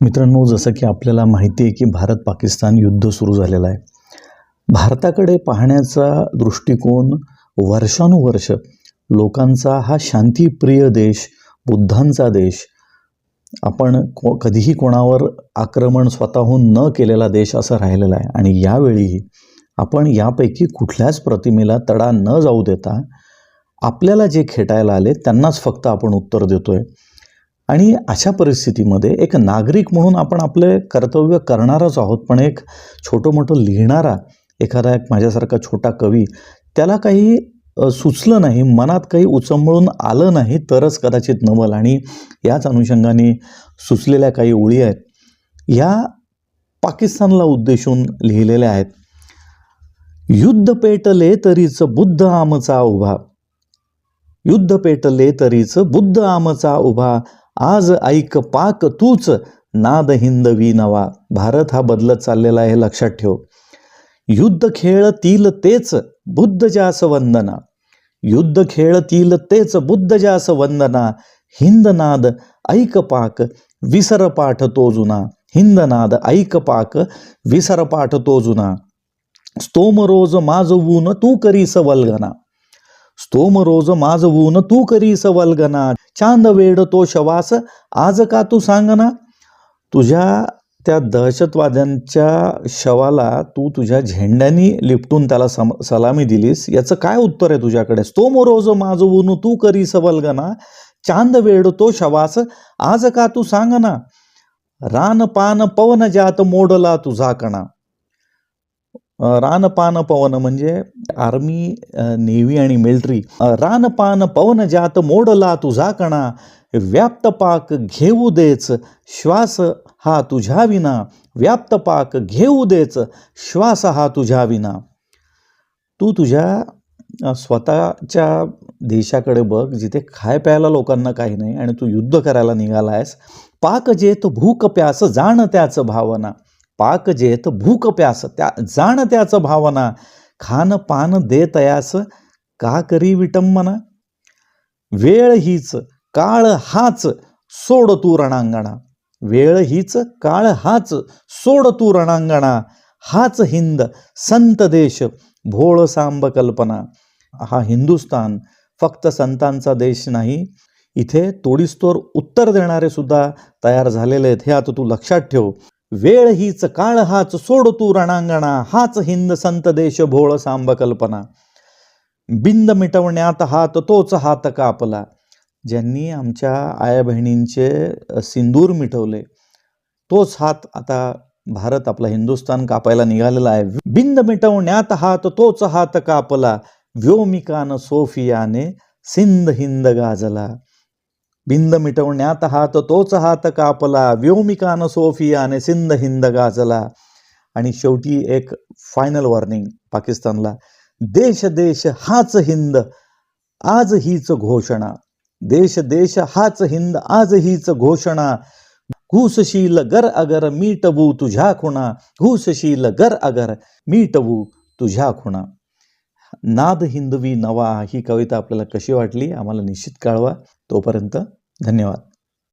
मित्रांनो जसं की आपल्याला माहिती आहे की भारत पाकिस्तान युद्ध सुरू झालेलं आहे. भारताकडे पाहण्याचा दृष्टिकोन वर्षानुवर्ष लोकांचा हा शांतीप्रिय देश बुद्धांचा देश आपण को कधीही कोणावर आक्रमण स्वतःहून न केलेला देश असं राहिलेला आहे. आणि यावेळीही आपण यापैकी कुठल्याच प्रतिमेला तडा न जाऊ देता आपल्याला जे खेटायला आले त्यांनाच फक्त आपण उत्तर देतो आहे आणि अशा परिस्थितीमध्ये एक नागरिक म्हणून आपण आपले कर्तव्य करणारच आहोत पण एक छोटं मोठं लिहिणारा एखादा एक माझ्यासारखा छोटा कवी त्याला काही सुचलं नाही मनात काही उचंबळून आलं नाही तरच कदाचित नवल. आणि याच अनुषंगाने सुचलेल्या काही ओळी आहेत या पाकिस्तानला उद्देशून लिहिलेल्या आहेत. युद्ध पेटले तरीच बुद्ध आमचा उभा युद्ध पेटले तरीच बुद्ध आमचा उभा आज ऐक पाक तूच नाद हिंदवी नवा भारत हा बदलत चाललेला आहे लक्षात ठेव. युद्ध खेळतील तेच बुद्ध जास वंदना. युद्ध खेळतील तेच बुद्ध जास वंदना. हिंदनाद ऐक पाक विसर पाठ तो जुना. हिंदनाद ऐक पाक विसर पाठ तो जुना. स्तोम रोज माजवून तू करीस वल्गना. स्तोम रोज ऊन तू करीस वल्गना. चांद वेड तो शवास आज का तू सांगना? तुझ्या त्या दहशतवाद्यांच्या शवाला तू तुझ्या झेंड्यानी लिपटून त्याला सम सलामी दिलीस याचं काय उत्तर आहे तुझ्याकडे? स्तोम रोज माजवून तू करीस वल्गना. चांद वेड तो शवास आज का तू सांगना? रान पान पवन जात मोडला तुझा कणा. रानपान पवन म्हणजे आर्मी नेव्ही आणि मिलिटरी. रानपान पवन जात मोडला तुझा कणा व्याप्त पाक घेऊ देच श्वास हा तुझ्या विना. व्याप्त पाक घेऊ देच श्वास हा तुझ्या विना. तू तुझ्या स्वतःच्या देशाकडे बघ जिथे खाय प्यायला लोकांना काही नाही आणि तू युद्ध करायला निघाला आहेस पाक जेत भूक प्यास जाण त्याचं भावना. पाक जेत भूक प्यास त्या जाण त्याचं भावना. खान पान दे तयास का करी विटंबना? वेळ हीच काळ हाच सोड तू रणांगणा. वेळ हीच काळ हाच सोड तू रणांगणा. हाच हिंद संत देश भोळ सांब कल्पना. हा हिंदुस्तान फक्त संतांचा देश नाही इथे तोडीस्तोर उत्तर देणारे सुद्धा तयार झालेले आहेत. हे आता तू लक्षात ठेव. वेळ हीच काळ हाच सोड तू रणांगणा हाच हिंद संत देश भोळ सांब कल्पना बिंद मिटवण्यात हात तोच हात कापला. ज्यांनी आमच्या आया बहिणींचे सिंदूर मिटवले तोच हात आता भारत आपला हिंदुस्तान कापायला निघालेला आहे. बिंद मिटवण्यात हात तोच हात कापला. व्योमिकान सोफियाने सिंध हिंद गाजला. बिंद मिटवण्यात हात तोच हात कापला. व्योमिकान सोफियाने सिंध हिंद गाजला. आणि शेवटी एक फायनल वॉर्निंग पाकिस्तानला. देश देश हाच हिंद आज हीच घोषणा. देश देश हाच हिंद आज हीच घोषणा. घुसशील गर अगर मीटवू तुझ्या खुणा. घुसशील गर अगर मीटवू तुझ्या खुणा. नाद हिंदवी नवा ही कविता आपल्याला कशी वाटली आम्हाला निश्चित कळवा. तोपर्यंत धन्यवाद.